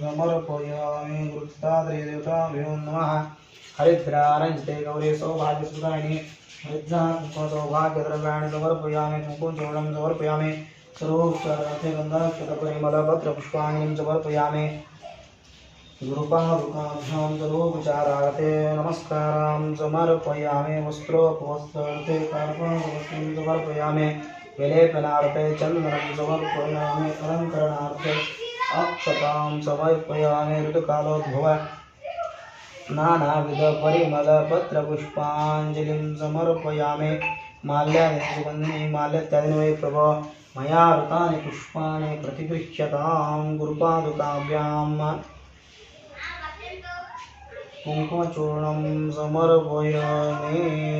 समर्पयामि वृत्ताद्रिदेवताभ्यो नमः। हरिद्रारञ्जते गौरी सौभाग्यसुदायिनी हरिद्रां सौभाग्यद्रव्याणि समर्पयामि कुङ्कुमचूर्णं गुरुपादुकाभ्यां सर्वोपचारार्थे नमस्कारां समर्पयामि। वस्त्रोपवस्त्रार्थे कार्पासवस्त्रं समर्पयामि। विलेपनार्थे चन्दनं समर्पयामि। अलङ्करणार्थे अक्षतां समर्पयामि ऋतुकालोद्भव नानाविधपरिमलपत्रपुष्पाञ्जलिं समर्पयामि। माल्यानि सुगन्धि माल्यत्यादीनि वै प्रभो, मया ऋतानि पुष्पाणि प्रतिगृह्यतां गुरुपादुकाभ्यां कुङ्कुमचूर्णं समर्पयामि।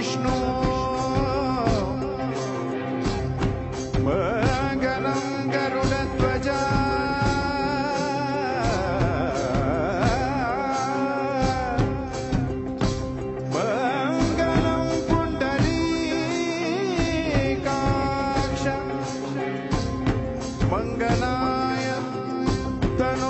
विष्णु मङ्गलं गरुडध्वजा मङ्गलं पुण्डरीकाक्ष मङ्गलाय तनो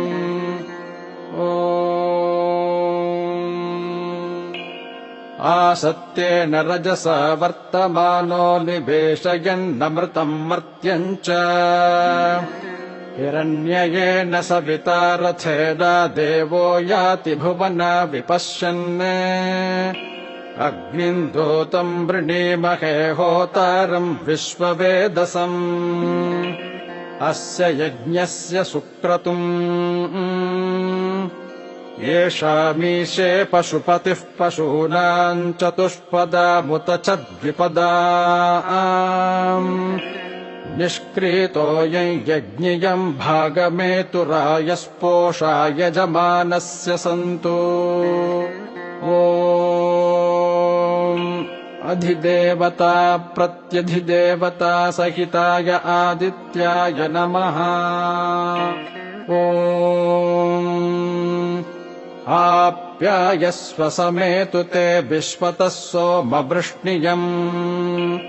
आसत्येन रजसा वर्तमानो निवेशयन्नमृतम् मर्त्यम् च हिरण्ययेन सविता रथेन देवो याति भुवना विपश्यन्। अग्निम् दूतम् वृणीमहे होतारम् विश्ववेदसम्। अस्य यज्ञस्य सुक्रतुम् येषामीशे पशुपतिः पशूनाम् चतुष्पदामुत च द्विपदा निष्क्रीतोऽयम् यज्ञियम् भागमेतुरायस्पोषा यजमानस्य सन्तु। ॐ अधिदेवता प्रत्यधिदेवता सहिताय आदित्याय नमः। ॐ आप्यायस्व समेतु ते विश्वतः सोमवृष्णियम्।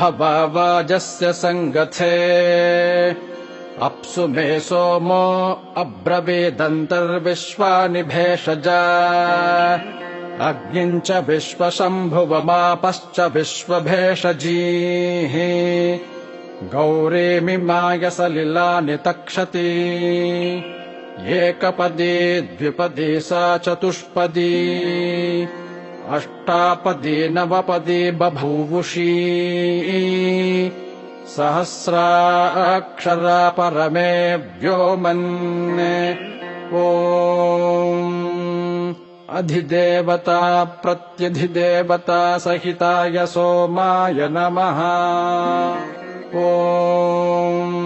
भवाजस्य सङ्गथे। अप्सु मे सोमो अब्रवीदन्तर्विश्वानि भेषजा। अग्निम् च विश्वशम्भुवमापश्च विश्वभेषजीः। गौरीमिमाय सलिलानि तक्षति एकपदी द्विपदी सा चतुष्पदी। अष्टापदी नवपदी बभूवुषी। सहस्राक्षरा परमे व्योमन् ॐ अधिदेवता प्रत्यधिदेवता सहिताय सोमाय नमः। ॐ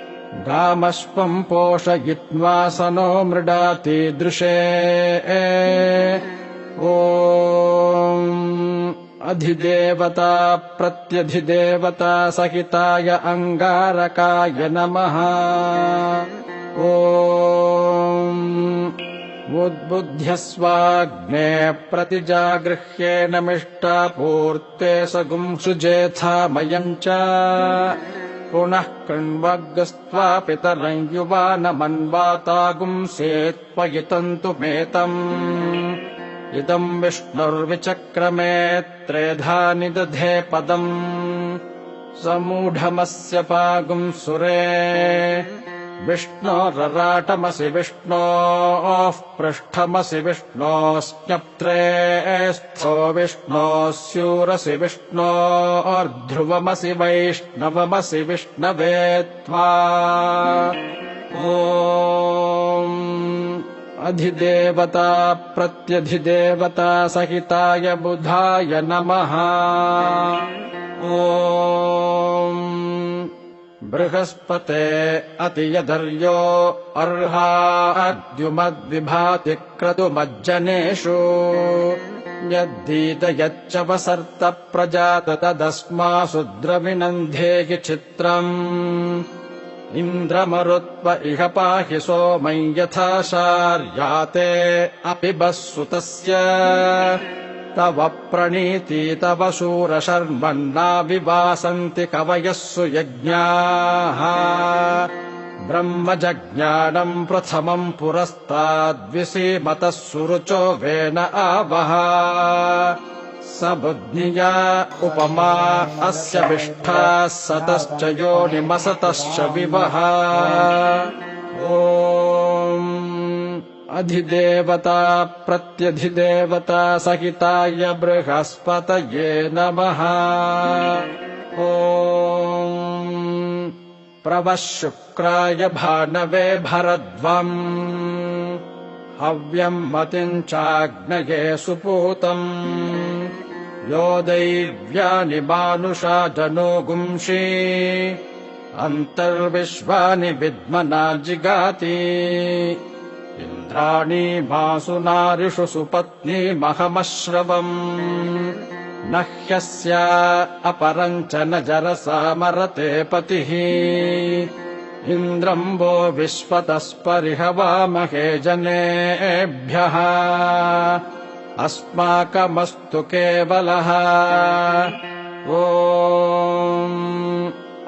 गामश्वम् पोषयित्वा स नो मृडातीदृशे ॐ अधिदेवता प्रत्यधिदेवता सहिताय अङ्गारकाय नमः। ॐ उद्बुध्यस्वाग्ने प्रतिजागृह्येनमिष्टापूर्ते स गुंसुजेथामयम् च पुनः कृण्वग्स्त्वा पितरम् युवानमन्वातागुंसेत्पयितन्तु मेतम्। इदम् विष्णुर्विचक्रमे त्रेधा निदधे पदम्। समूढमस्य पागुम् सुरे विष्णोरराटमसि विष्णोः पृष्ठमसि विष्णोश्चप्त्रे स्थो विष्णोः स्यूरसि विष्णोर्ध्रुवमसि वैष्णवमसि विष्णवे त्वा। अधिदेवता प्रत्यधिदेवता सहिताय बुधाय नमः। ॐ बृहस्पते अतियधर्यो अर्हाद्युमद्विभाति क्रतुमज्जनेषु यद्दीत यच्च वसर्त प्रजात तदस्मासु द्रविनन्धेहि चित्रम् इन्द्रमरुत्व इह पाहि सोमै यथा शार्याते अपि बस्सुतस्य तव प्रणीति तव शूरशर्मन्ना विवासन्ति कवयः सुयज्ञाः। ब्रह्मजज्ञानम् प्रथमम् पुरस्ताद्विसीमतः सुरुचो वेन आवः। स बुद्धिया उपमा अस्य विष्ठा सतश्च योनिमसतश्च विवः अधिदेवता प्रत्यधिदेवता सहिताय बृहस्पतये नमः। ॐ प्रवः शुक्राय भानवे भरद्वम्। हव्यम् मतिम् चाग्नये सुपूतम्। यो दैव्यानि मानुषा जनो गुंषि। अन्तर्विश्वानि विद्मना जिगाति इन्द्राणी मासु नारिषु सुपत्नीमहमश्रवम् न ह्यस्य अपरम् च न जरसा मरते पतिः। इन्द्रम् वो विश्वतस्परिहवामहे जनेभ्यः। अस्माकमस्तु केवलः। ॐ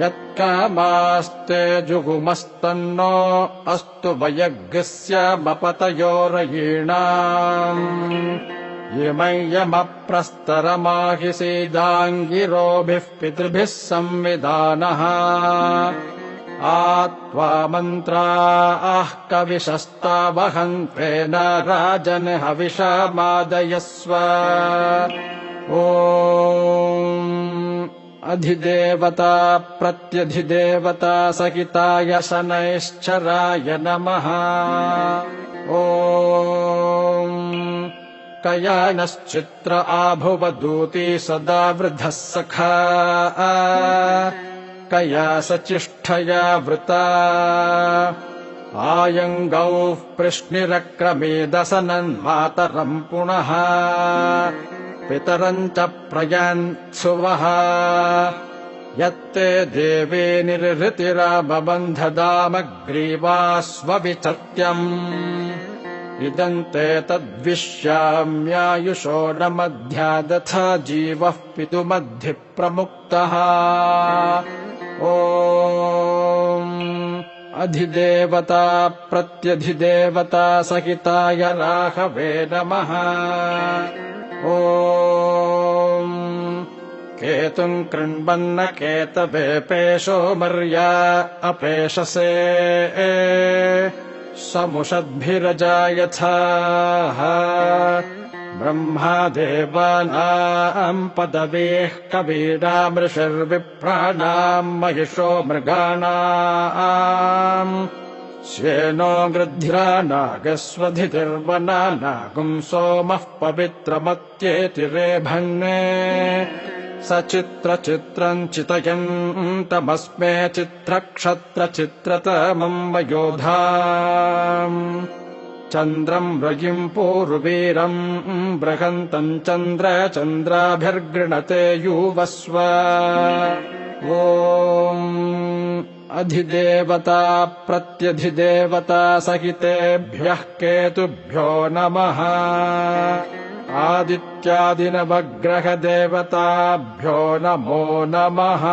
यत्कामास्ते जुगुमस्तन्नो अस्तु वयग्स्यमपतयोरयीणाम् यमय्यमप्रस्तरमाहिसीदाङ्गिरोभिः पितृभिः संविधानः। आत्वा मन्त्राः कविशस्तावहन्त्वेन राजन् हविषमादयस्व। ॐ अधिदेवता प्रत्यधिदेवता सहिताय शनैश्चराय नमः। ॐ कयानश्चित्र आभुवदूती सदा वृद्धः सखा। कया सचिष्ठया वृता। आयङ्गौः पृश्निरक्रमेदसनन् मातरम् पुनः पितरम् च प्रयान्सुवः यत्ते देवे निर्हृतिरामबन्धदामग्रीवास्वविचत्यम् इदम् ते तद्विश्याम्यायुषो न मध्यादथा जीवः पितुमद्धि प्रमुक्तः ॐ अधिदेवता प्रत्यधिदेवता सहिताय राघवे नमः। ॐ केतुम् कृण्वन्न केतवे पेशो मर्या अपेशसे। समुषद्भिरजायथाः। ब्रह्मादेवानाम् पदवीः कवीनामृषर्विप्राणाम् महिषो मृगाणाम्। श्येनो गृध्रा नागस्वधितिर्वना नागुम् सोमः पवित्रमत्येति रेभन्ने सचित्रचित्रम् चितयन् तमस्मे चित्रक्षत्रचित्रतमम् वयोधा चन्द्रम् रयिम् पूर्वीरम् बृहन्तम् चन्द्र चन्द्राभिर्गृणते युवस्व। ॐ अधिदेवता प्रत्यधिदेवता सहितेभ्यः केतुभ्यो नमः आदित्यादिनवग्रहदेवताभ्यो नमो नमः